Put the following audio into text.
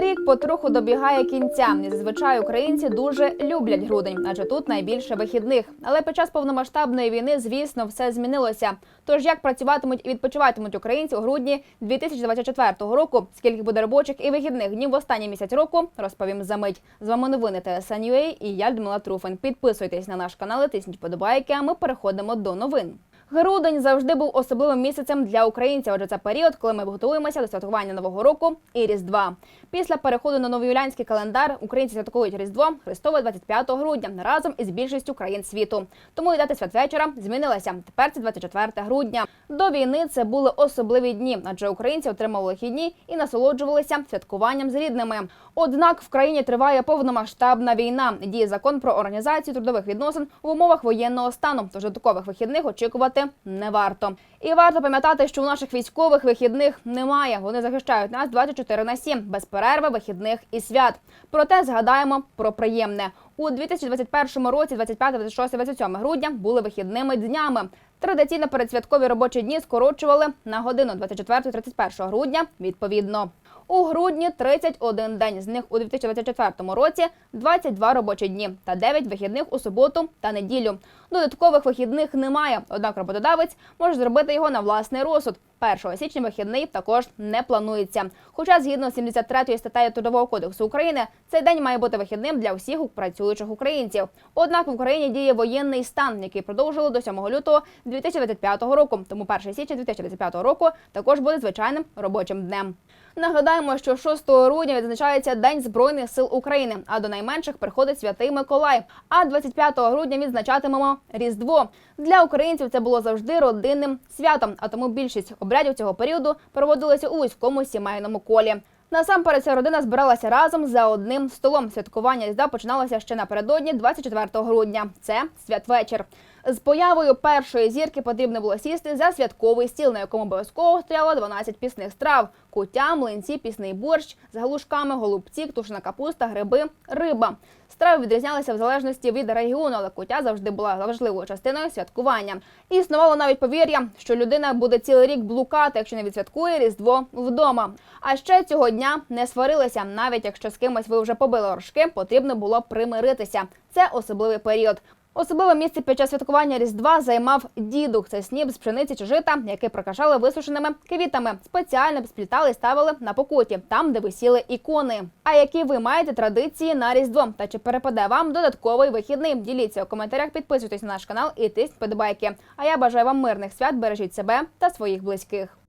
Рік потроху добігає кінця. Зазвичай українці дуже люблять грудень, адже тут найбільше вихідних. Але під час повномасштабної війни, звісно, все змінилося. Тож як працюватимуть і відпочиватимуть українці у грудні 2024 року, скільки буде робочих і вихідних днів в останній місяць року, розповім за мить. З вами новини ТСНЮА і я Людмила Труфин. Підписуйтесь на наш канал, тисніть подобайки. А ми переходимо до новин. Грудень завжди був особливим місяцем для українців, адже це період, коли ми готуємося до святкування нового року і Різдва. Після переходу на новоюлянський календар українці святкують Різдво Христове 25 грудня разом із більшістю країн світу. Тому і дата святвечора змінилася. Тепер це 24 грудня. До війни це були особливі дні, адже українці отримали вихідні і насолоджувалися святкуванням з рідними. Однак в країні триває повномасштабна війна. Діє закон про організацію трудових відносин в умовах воєнного стану. Тож додаткових вихідних очікувати не варто. І варто пам'ятати, що у наших військових вихідних немає. Вони захищають нас 24 на 7, без перерви, вихідних і свят. Проте згадаємо про приємне. У 2021 році, 25, 26, 27 грудня, були вихідними днями. Традиційно передсвяткові робочі дні скорочували на годину 24-31 грудня відповідно. У грудні 31 день, з них у 2024 році 22 робочі дні та 9 вихідних у суботу та неділю. Додаткових вихідних немає, однак роботодавець може зробити його на власний розсуд. 1 січня вихідний також не планується. Хоча згідно з 73 статтею Трудового кодексу України цей день має бути вихідним для всіх працюючих українців. Однак в Україні діє воєнний стан, який продовжили до 7 лютого 2025 року. Тому 1 січня 2025 року також буде звичайним робочим днем. Нагадаємо, що 6 грудня відзначається День Збройних сил України, а до найменших приходить Святий Миколай. А 25 грудня відзначатимемо Різдво. Для українців це було завжди родинним святом, а тому більшість обрядів цього періоду проводилися у вузькому сімейному колі. Насамперед, ця родина збиралася разом за одним столом. Святкування Різдва починалося ще напередодні 24 грудня. Це святвечір. З появою першої зірки потрібно було сісти за святковий стіл, на якому обов'язково стояло 12 пісних страв: куття, млинці, пісний борщ з галушками, голубці, тушена капуста, гриби, риба. Страви відрізнялися в залежності від регіону, але куття завжди була важливою частиною святкування. Існувало навіть повір'я, що людина буде цілий рік блукати, якщо не відсвяткує різдво вдома. А ще цього дня не сварилися, навіть якщо з кимось ви вже побили горшки, потрібно було примиритися. Це особливий період. Особливе місце під час святкування Різдва займав дідух. Це сніп з пшениці чи жита, який прокашали висушеними квітами. Спеціально сплітали і ставили на покуті, там, де висіли ікони. А які ви маєте традиції на Різдво? Та чи перепаде вам додатковий вихідний? Діліться у коментарях, підписуйтесь на наш канал і тисніть подобайки. А я бажаю вам мирних свят, бережіть себе та своїх близьких.